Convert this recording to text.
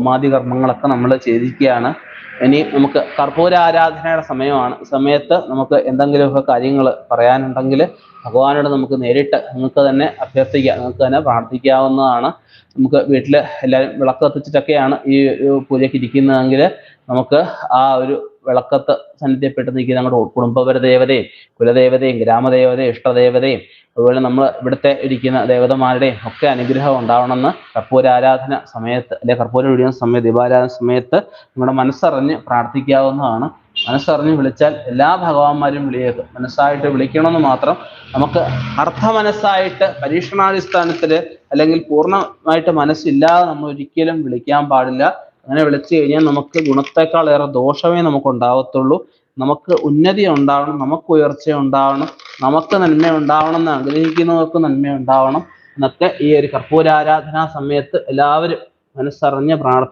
ഹോമാദി കർമ്മങ്ങളൊക്കെ നമ്മൾ ചെയ്തിരിക്കുകയാണ്. ഇനി നമുക്ക് കർപ്പൂര ആരാധനയുടെ സമയമാണ്. സമയത്ത് നമുക്ക് എന്തെങ്കിലുമൊക്കെ കാര്യങ്ങൾ പറയാനുണ്ടെങ്കിൽ ഭഗവാനോട് നമുക്ക് നേരിട്ട് നിങ്ങൾക്ക് തന്നെ അഭ്യർത്ഥിക്കാം. നിങ്ങൾക്ക് തന്നെ പ്രാർത്ഥിക്കാവുന്നതാണ്. നമുക്ക് വീട്ടിൽ എല്ലാവരും വിളക്ക് കത്തിച്ചിട്ടൊക്കെയാണ് ഈ പൂജയ്ക്ക് ഇരിക്കുന്നതെങ്കിൽ നമുക്ക് ആ ഒരു വിളക്കത്ത് സന്നിധ്യപ്പെട്ട് നിൽക്കുന്ന നമ്മുടെ കുടുംബപര ദേവതയും കുലദേവതയും ഗ്രാമദേവതയും ഇഷ്ടദേവതയും അതുപോലെ നമ്മൾ ഇവിടുത്തെ ഇരിക്കുന്ന ദേവതമാരുടെയും ഒക്കെ അനുഗ്രഹം ഉണ്ടാവണമെന്ന് കർപ്പൂര ആരാധന സമയത്ത് അല്ലെ കർപ്പൂരം ഒഴിയുന്ന സമയത്ത് ദീപാരാധന സമയത്ത് നമ്മുടെ മനസ്സറിഞ്ഞ് പ്രാർത്ഥിക്കാവുന്നതാണ്. മനസ്സറിഞ്ഞ് വിളിച്ചാൽ എല്ലാ ഭഗവാന്മാരും വിളിയേക്കും. മനസ്സായിട്ട് വിളിക്കണമെന്ന് മാത്രം നമുക്ക് അർത്ഥ മനസ്സായിട്ട് പരീക്ഷണാടിസ്ഥാനത്തിൽ അല്ലെങ്കിൽ പൂർണമായിട്ട് മനസ്സില്ലാതെ നമ്മൾ ഒരിക്കലും വിളിക്കാൻ പാടില്ല. അങ്ങനെ വിളിച്ചു കഴിഞ്ഞാൽ നമുക്ക് ഗുണത്തെക്കാൾ ഏറെ ദോഷമേ നമുക്ക് ഉണ്ടാവത്തുള്ളൂ. നമുക്ക് ഉന്നതി ഉണ്ടാവണം നമുക്ക് ഉയർച്ച ഉണ്ടാവണം നമുക്ക് നന്മ ഉണ്ടാവണം എന്ന് ആഗ്രഹിക്കുന്നവർക്ക് നന്മ ഉണ്ടാവണം എന്നൊക്കെ ഈ ഒരു കർപ്പൂരാരാധനാ സമയത്ത് എല്ലാവരും മനസ്സറിഞ്ഞ് പ്രാർത്ഥി